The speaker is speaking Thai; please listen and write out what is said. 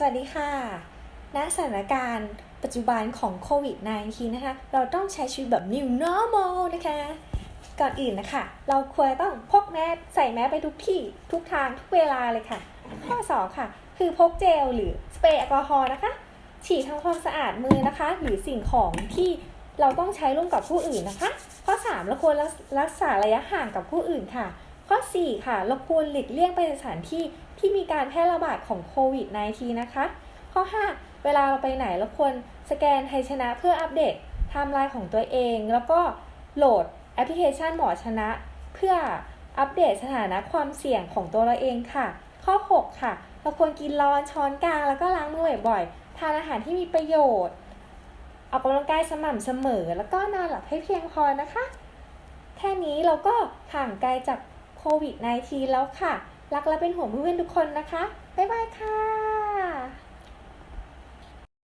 สวัสดีค่ะณสถานการณ์ปัจจุบันของโควิด -19 นะคะ เราต้องใช้ชีวิตแบบ new normal นะคะ ก่อนอื่นนะคะ เราควรต้องพกแมสใส่แมสไปทุกที่ ทุกทางทุกเวลาเลยค่ะ ข้อ 2 ค่ะ คือพกเจลหรือสเปรย์แอลกอฮอล์นะคะ ฉีดทำความสะอาดมือนะคะ หรือสิ่งของที่เราต้องใช้ร่วมกับผู้อื่นนะคะ ข้อ 3 เราควรรักษาระยะห่างกับผู้อื่นค่ะ ข้อ 4 ค่ะเราควรหลีกเลี่ยงไปในสถานที่ที่มีการแพร่ระบาดของโควิด -19 นะคะ ข้อ 5 เวลาเราไปไหนเราควรสแกนไทยชนะเพื่ออัปเดตไทม์ไลน์ของตัวเอง แล้วก็โหลดแอปพลิเคชันหมอชนะ เพื่ออัปเดตสถานะความเสี่ยงของตัวเราเองค่ะ ข้อ 6 ค่ะ เราควรกินร้อนช้อนกลางแล้วก็ล้างมือบ่อยๆทานอาหารที่มีประโยชน์ ออกกำลังกายสม่ำเสมอ แล้วก็นอนหลับให้เพียงพอนะคะ แค่นี้เราก็ห่างไกลจาก โควิด -19 แล้วค่ะ รักและเป็นห่วงเพื่อนๆทุกคนนะคะ บ๊ายบายค่ะ